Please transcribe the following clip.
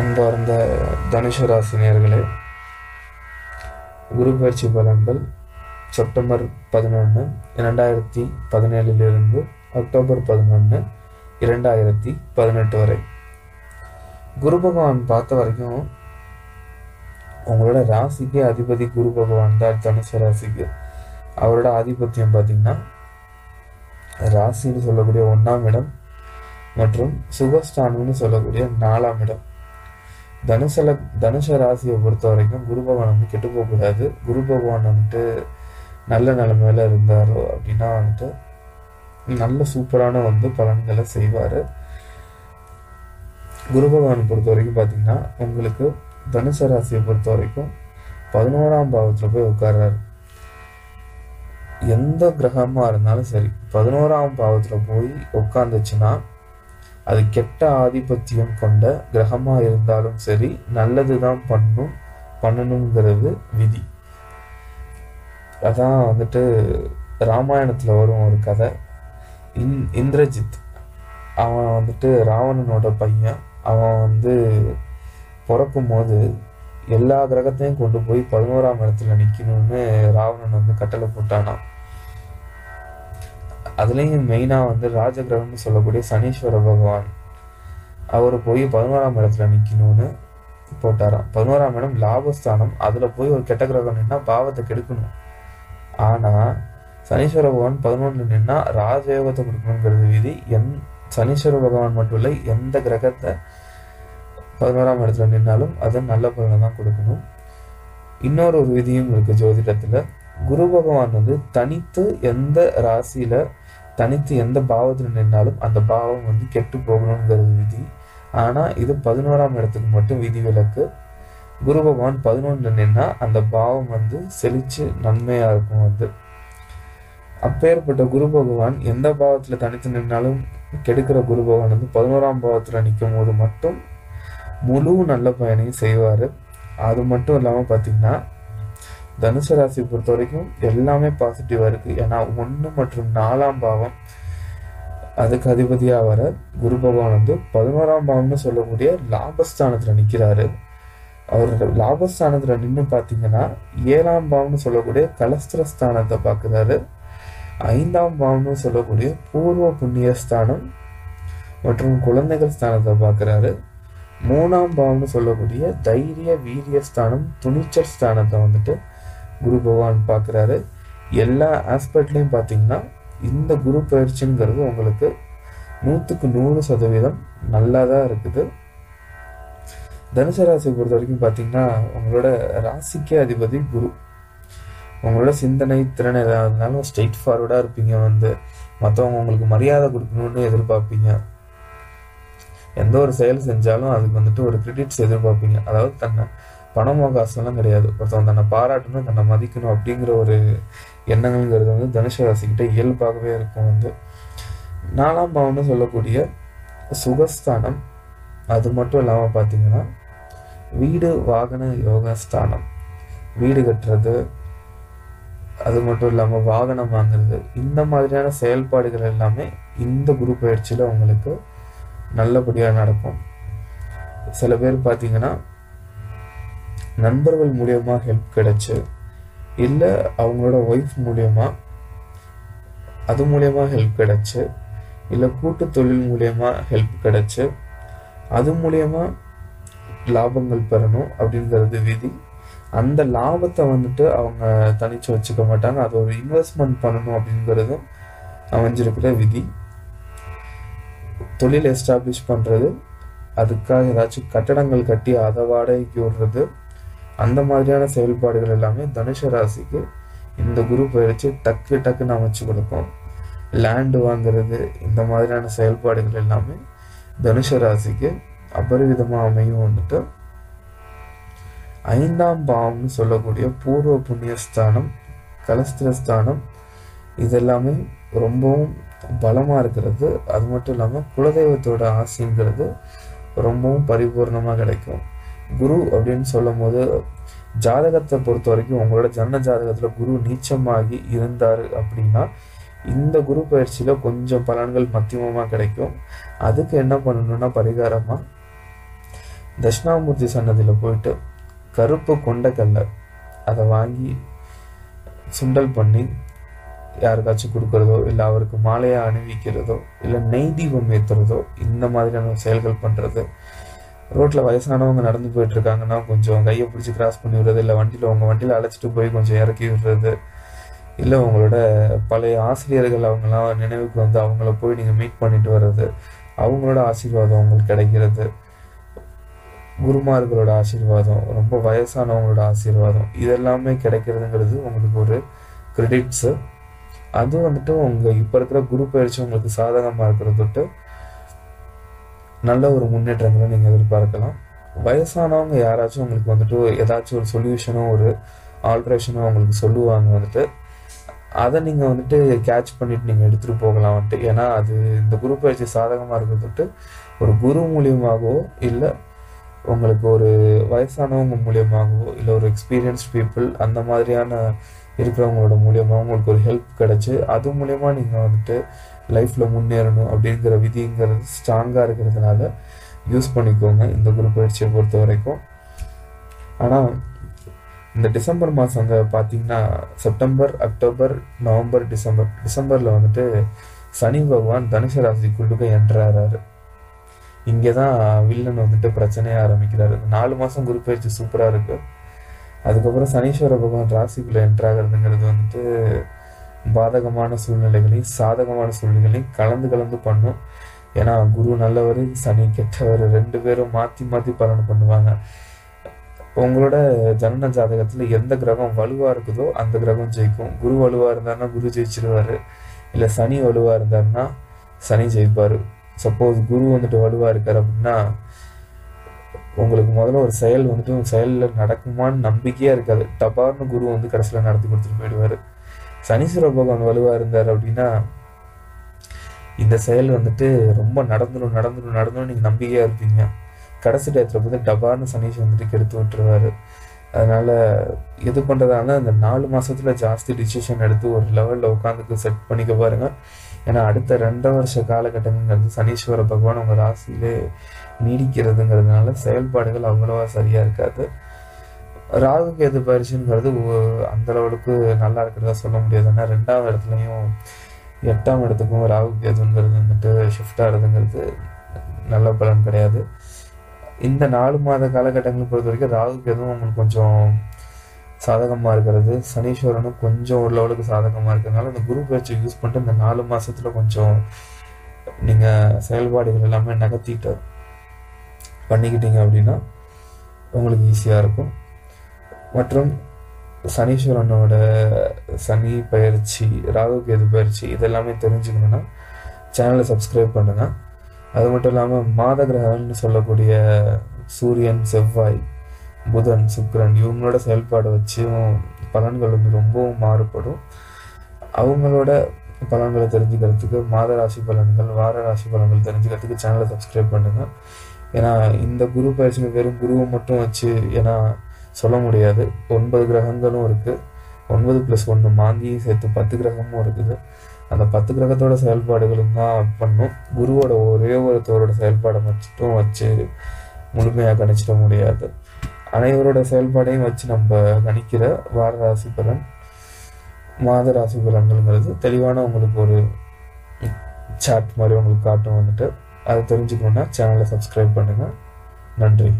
அன்பார்ந்த தனுஷு ராசி நேர்களே குரு பயிற்சி பலன்கள் செப்டம்பர் பதினொன்று இரண்டாயிரத்தி பதினேழிலிருந்து அக்டோபர் பதினொன்று இரண்டாயிரத்தி பதினெட்டு வரை. குரு பகவான் பார்த்த வரைக்கும் உங்களோட ராசிக்கு அதிபதி குரு பகவான் தான் தனுசு ராசிக்கு. அவரோட ஆதிபத்தியம் பார்த்தீங்கன்னா ராசின்னு சொல்லக்கூடிய ஒன்றாம் இடம் மற்றும் சுகஸ்தானம்னு சொல்லக்கூடிய நாலாம் இடம். தனுசல தனுச ராசியை பொறுத்த வரைக்கும் குரு பகவான் வந்து கெட்டு போகக்கூடாது குரு பகவான் வந்துட்டு நல்ல நிலைமையில இருந்தாரோ அப்படின்னா வந்துட்டு நல்ல சூப்பரான வந்து பலன்களை செய்வார். குரு பகவான் பொறுத்த வரைக்கும் பார்த்தீங்கன்னா உங்களுக்கு தனுச ராசியை பொறுத்த வரைக்கும் பதினோராம் பாவத்தில் போய் உட்கார்றாரு. எந்த கிரகமாக இருந்தாலும் சரி பதினோராம் பாவத்தில் போய் உட்காந்துச்சுன்னா அது கெட்ட ஆதிபத்தியம் கொண்ட கிரகமாக இருந்தாலும் சரி நல்லது தான் பண்ணும் பண்ணணுங்கிறது விதி. அதான் வந்துட்டு ராமாயணத்தில் வரும் ஒரு கதை. இந் இந்திரஜித் அவன் வந்துட்டு ராவணனோட பையன். அவன் வந்து பிறக்கும் போது எல்லா கிரகத்தையும் கொண்டு போய் பதினோராம் இடத்துல நிற்கணும்னு ராவணன் வந்து கட்டளை போட்டானான் அதுலேயும் மெயினாக வந்து ராஜகிரகம்னு சொல்லக்கூடிய சனீஸ்வர பகவான். அவர் போய் பதினோராம் இடத்துல நிற்கணும்னு போட்டாராம். பதினோராம் இடம் லாபஸ்தானம். அதில் போய் ஒரு கெட்ட கிரகம் நின்னா பாவத்தை கெடுக்கணும். ஆனால் சனீஸ்வர பகவான் பதினொன்று நின்னா ராஜயோகத்தை கொடுக்கணுங்கிறது விதி. எந் சனீஸ்வர பகவான் மட்டும் இல்லை எந்த கிரகத்தை பதினோராம் இடத்துல நின்னாலும் அது நல்ல பலனை தான் கொடுக்கணும். இன்னொரு ஒரு விதியும் இருக்குது ஜோதிடத்தில். குரு பகவான் வந்து தனித்து எந்த ராசியில் தனித்து எந்த பாவத்தில் நின்னாலும் அந்த பாவம் வந்து கெட்டு போகணுங்கிறது விதி. ஆனால் இது பதினோராம் இடத்துக்கு மட்டும் விதி விலக்கு. குரு பகவான் பதினொன்று நின்னா அந்த பாவம் வந்து செழிச்சு நன்மையாக இருக்கும் வந்து அப்பேற்பட்ட குரு பகவான் எந்த பாவத்தில் தனித்து நின்னாலும் கெடுக்கிற குரு பகவான் வந்து பதினோராம் பாவத்தில் நிற்கும் போது மட்டும் முழு நல்ல பயனையும் செய்வார். அது மட்டும் இல்லாமல் பார்த்தீங்கன்னா தனுசு ராசி பொறுத்த வரைக்கும் எல்லாமே பாசிட்டிவாக இருக்குது ஏன்னா ஒன்று மற்றும் நாலாம் பாவம் அதுக்கு அதிபதியாக வர குரு பகவான் வந்து பதினோராம் பாவம்னு சொல்லக்கூடிய லாபஸ்தானத்தில் நிற்கிறாரு அவர் லாபஸ்தானத்தில் நின்று பார்த்தீங்கன்னா ஏழாம் பாவம்னு சொல்லக்கூடிய கலஸ்திரஸ்தானத்தை பார்க்குறாரு ஐந்தாம் பாவம்னு சொல்லக்கூடிய பூர்வ புண்ணியஸ்தானம் மற்றும் குழந்தைகள் ஸ்தானத்தை பார்க்குறாரு மூணாம் பாவம்னு சொல்லக்கூடிய தைரிய வீரிய ஸ்தானம் துணிச்சல் ஸ்தானத்தை வந்துட்டு குரு பகவான் பார்க்குறாரு. எல்லா ஆஸ்பெக்ட்லேயும் பார்த்தீங்கன்னா இந்த குரு பயிற்சிங்கிறது உங்களுக்கு நூற்றுக்கு நூறு சதவீதம் நல்லா தான் இருக்குது. தனுசு ராசியை பொறுத்த வரைக்கும் பார்த்தீங்கன்னா உங்களோட ராசிக்கே அதிபதி குரு. உங்களோட சிந்தனை திறன் எதாக இருந்தாலும் ஸ்ட்ரெயிட் ஃபார்வர்டாக இருப்பீங்க வந்து. மற்றவங்க உங்களுக்கு மரியாதை கொடுக்கணும்னு எதிர்பார்ப்பீங்க. எந்த ஒரு செயல் செஞ்சாலும் அதுக்கு வந்துட்டு ஒரு கிரெடிட்ஸ் எதிர்பார்ப்பீங்க. அதாவது தன்னை பணமோ காசுலாம் கிடையாது. ஒருத்தவங்க தன்னை பாராட்டணும் தன்னை மதிக்கணும் அப்படிங்கிற ஒரு எண்ணங்கள்ங்கிறது வந்து தனுஷ ராசிக்கிட்ட இயல்பாகவே இருக்கும் வந்து. நாலாம் பாவம்னு சொல்லக்கூடிய சுகஸ்தானம் அது மட்டும் இல்லாமல் பார்த்தீங்கன்னா வீடு வாகன யோக ஸ்தானம் வீடு கட்டுறது அது மட்டும் இல்லாமல் வாகனம் வாங்குறது இந்த மாதிரியான செயல்பாடுகள் எல்லாமே இந்த குரு பயிற்சியில் உங்களுக்கு நல்லபடியாக நடக்கும். சில பேர் பார்த்தீங்கன்னா நண்பர்கள் மூலயமா ஹெல்ப் கிடைச்சு இல்லை அவங்களோட ஒய்ஃப் மூலியமா அது மூலயமா ஹெல்ப் கிடைச்சு இல்லை கூட்டு தொழில் மூலயமா ஹெல்ப் கிடைச்சு அது மூலயமா லாபங்கள் பெறணும் அப்படிங்கிறது விதி. அந்த லாபத்தை வந்துட்டு அவங்க தனிச்சு வச்சுக்க மாட்டாங்க. அது ஒரு இன்வெஸ்ட்மெண்ட் பண்ணணும் அப்படிங்கிறதும் அமைஞ்சிருக்கிற விதி. தொழில் எஸ்டாப்ளிஷ் பண்ணுறது அதுக்காக ஏதாச்சும் கட்டடங்கள் கட்டி அதை வாடகைக்கு விடுறது அந்த மாதிரியான செயல்பாடுகள் எல்லாமே தனுஷ ராசிக்கு இந்த குரு பயிற்சி டக்கு டக்குன்னு அமைச்சு கொடுக்கும். லேண்டு வாங்குறது இந்த மாதிரியான செயல்பாடுகள் எல்லாமே தனுஷ ராசிக்கு அபரிவிதமாக அமையும் வந்துட்டு ஐந்தாம் பாவம்னு சொல்லக்கூடிய பூர்வ புண்ணியஸ்தானம் கலஸ்திரஸ்தானம் இதெல்லாமே ரொம்பவும் பலமாக இருக்கிறது. அது மட்டும் இல்லாமல் குலதெய்வத்தோட ஆசைங்கிறது ரொம்பவும் பரிபூர்ணமாக கிடைக்கும். குரு அப்படின்னு சொல்லும் போது ஜாதகத்தை பொறுத்த வரைக்கும் உங்களோட ஜன்ன ஜாதகத்தில் குரு நீச்சமாகி இருந்தார் அப்படின்னா இந்த குரு பயிற்சியில் கொஞ்சம் பலன்கள் மத்தியமமாக கிடைக்கும். அதுக்கு என்ன பண்ணணும்னா பரிகாரமாக தட்சிணாமூர்த்தி சன்னதியில் போயிட்டு கருப்பு கொண்டக்கல்லை அதை வாங்கி சுண்டல் பண்ணி யாருக்காச்சும் கொடுக்கறதோ இல்லை அவருக்கு மாலையை அணிவிக்கிறதோ இல்லை நெய் தீபம் ஏற்றுறதோ இந்த மாதிரியான செயல்கள் பண்ணுறது ரோட்டில் வயசானவங்க நடந்து போயிட்டு இருக்காங்கன்னா கொஞ்சம் கையை பிடிச்சி கிராஸ் பண்ணி விடுறது இல்லை வண்டியில் உங்கள் வண்டியில் அழைச்சிட்டு போய் கொஞ்சம் இறக்கி விடுறது இல்லை உங்களோட பழைய ஆசிரியர்கள் அவங்களாம் நினைவுக்கு வந்து அவங்கள போய் நீங்கள் மீட் பண்ணிட்டு வர்றது அவங்களோட ஆசீர்வாதம் உங்களுக்கு கிடைக்கிறது. குருமார்களோட ஆசீர்வாதம் ரொம்ப வயசானவங்களோட ஆசீர்வாதம் இதெல்லாமே கிடைக்கிறதுங்கிறது உங்களுக்கு ஒரு கிரெடிட்ஸு அதுவும் வந்துட்டு உங்கள் இப்போ இருக்கிற குரு பயிற்சி உங்களுக்கு சாதகமாக இருக்கிறது தொட்டு நல்ல ஒரு முன்னேற்றங்களை நீங்கள் எதிர்பார்க்கலாம். வயசானவங்க யாராச்சும் உங்களுக்கு வந்துட்டு ஏதாச்சும் ஒரு சொல்யூஷனோ ஒரு ஆல்ட்ரேஷனோ உங்களுக்கு சொல்லுவாங்க வந்துட்டு அதை நீங்கள் வந்துட்டு கேட்ச் பண்ணிட்டு நீங்கள் எடுத்துகிட்டு போகலாம் வந்துட்டு. ஏன்னா அது இந்த குரு பயிற்சி சாதகமாக இருக்கிறது ஒரு குரு மூலியமாகவோ இல்லை உங்களுக்கு ஒரு வயசானவங்க மூலியமாகவோ இல்லை ஒரு எக்ஸ்பீரியன்ஸ்ட் பீப்புள் அந்த மாதிரியான இருக்கிறவங்களோட மூலியமாக உங்களுக்கு ஒரு ஹெல்ப் கிடச்சி அது மூலயமா நீங்கள் வந்துட்டு லைஃப்பில் முன்னேறணும் அப்படிங்கிற விதிங்கிறது ஸ்ட்ராங்காக இருக்கிறதுனால யூஸ் பண்ணிக்கோங்க. இந்த குரு பயிற்சியை பொறுத்த வரைக்கும் ஆனால் இந்த டிசம்பர் மாதம் அங்கே பார்த்தீங்கன்னா செப்டம்பர் அக்டோபர் நவம்பர் டிசம்பர் டிசம்பரில் வந்துட்டு சனி பகவான் தனுசு ராசிக்குள்ளுக்கு என்ட்ராறாரு இங்கே தான் வில்லன் வந்துட்டு பிரச்சனைய ஆரம்பிக்கிறாரு. நாலு மாதம் குரு பயிற்சி சூப்பராக இருக்குது அதுக்கப்புறம் சனீஸ்வர பகவான் ராசிக்குள்ளே என்ட்ராகிறதுங்கிறது வந்துட்டு பாதகமான சூழ்நிலைகளையும் சாதகமான சூழ்நிலைகளையும் கலந்து கலந்து பண்ணும். ஏன்னா குரு நல்லவர் சனி கெட்டவர் ரெண்டு பேரும் மாற்றி மாற்றி பலன் பண்ணுவாங்க. உங்களோட ஜனன ஜாதகத்தில் எந்த கிரகம் வலுவாக இருக்குதோ அந்த கிரகம் ஜெயிக்கும். குரு வலுவாக இருந்தாருன்னா குரு ஜெயிச்சிருவார். இல்லை சனி வலுவாக இருந்தாருன்னா சனி ஜெயிப்பார். சப்போஸ் குரு வந்துட்டு வலுவாக இருக்கார் அப்படின்னா உங்களுக்கு முதல்ல ஒரு செயல் வந்துட்டு செயலில் நடக்குமான்னு நம்பிக்கையாக இருக்காது. டபார்னு குரு வந்து கடைசியில் நடத்தி கொடுத்துட்டு போயிடுவார். சனீஸ்வர பகவான் வலுவாக இருந்தார் அப்படின்னா இந்த செயல் வந்துட்டு ரொம்ப நடந்துடும் நடந்துடும் நடந்துடும் நீங்கள் நம்பிக்கையாக இருப்பீங்க. கடைசி டயத்தில் வந்து டபார்னு சனீஷ் வந்துட்டு கெடுத்து விட்டுருவாரு. அதனால எது பண்ணுறதால அந்த நாலு மாதத்தில் ஜாஸ்தி டிசிஷன் எடுத்து ஒரு லெவலில் உட்காந்துட்டு செட் பண்ணிக்க பாருங்க. ஏன்னா அடுத்த ரெண்டரை வருஷ காலகட்டங்கிறது சனீஸ்வர பகவான் உங்கள் ராசியிலே நீடிக்கிறதுங்கிறதுனால செயல்பாடுகள் அவ்வளோவா சரியாக இருக்காது. ராகு கேது பயிற்சிங்கிறது அந்த அளவுக்கு நல்லா இருக்கிறதா சொல்ல முடியாது. ஏன்னா ரெண்டாவது இடத்துலையும் எட்டாம் இடத்துக்கும் ராகு கேதுங்கிறது வந்துட்டு ஷிஃப்ட் ஆகுதுங்கிறது நல்ல பலன் கிடையாது. இந்த நாலு மாத காலகட்டங்களை பொறுத்த வரைக்கும் ராகு கேதுவும் உங்களுக்கு கொஞ்சம் சாதகமாக இருக்கிறது. சனீஸ்வரனும் கொஞ்சம் ஒரு லெவலுக்கு சாதகமாக இருக்கிறதுனால இந்த குரு பயிற்சி யூஸ் பண்ணிட்டு இந்த நாலு மாதத்தில் கொஞ்சம் நீங்கள் செயல்பாடுகள் எல்லாமே நகர்த்திட்டு பண்ணிக்கிட்டீங்க அப்படின்னா உங்களுக்கு ஈஸியாக இருக்கும். மற்றும் சனீஸ்வரனோட சனி பயிற்சி ராகு கேது பயிற்சி இதெல்லாமே தெரிஞ்சுக்கணுன்னா சேனலை சப்ஸ்கிரைப் பண்ணுங்க. அது மட்டும் இல்லாமல் மாத கிரகம்னு சொல்லக்கூடிய சூரியன் செவ்வாய் புதன் சுக்கரன் இவங்களோட செயல்பாடை வச்சும் பலன்கள் வந்து ரொம்பவும் மாறுபடும். அவங்களோட பலன்களை தெரிஞ்சுக்கிறதுக்கு மாத ராசி பலன்கள் வார ராசி பலன்கள் தெரிஞ்சுக்கிறதுக்கு சேனலை சப்ஸ்கிரைப் பண்ணுங்க. ஏன்னா இந்த குரு பயிற்சிங்க வெறும் குருவை மட்டும் வச்சு ஏன்னா சொல்ல முடியாது. ஒன்பது கிரகங்களும் இருக்குது ஒன்பது ப்ளஸ் ஒன்று மாந்தியும் சேர்த்து பத்து கிரகமும் இருக்குது. அந்த பத்து கிரகத்தோட செயல்பாடுகளும் தான் பண்ணும். குருவோட ஒரே ஒருத்தரோட செயல்பாடை மட்டும் வச்சு முழுமையாக கணிச்சிட முடியாது. அனைவரோட செயல்பாடையும் வச்சு நம்ம கணிக்கிற வார ராசி பலன் மாத ராசி பலன்கள்ங்கிறது தெளிவான உங்களுக்கு ஒரு சார்ட் மாதிரி உங்களுக்கு காட்டும் வந்துட்டு. அதை தெரிஞ்சுக்கணுன்னா சேனலை சப்ஸ்கிரைப் பண்ணுங்கள் நன்றி.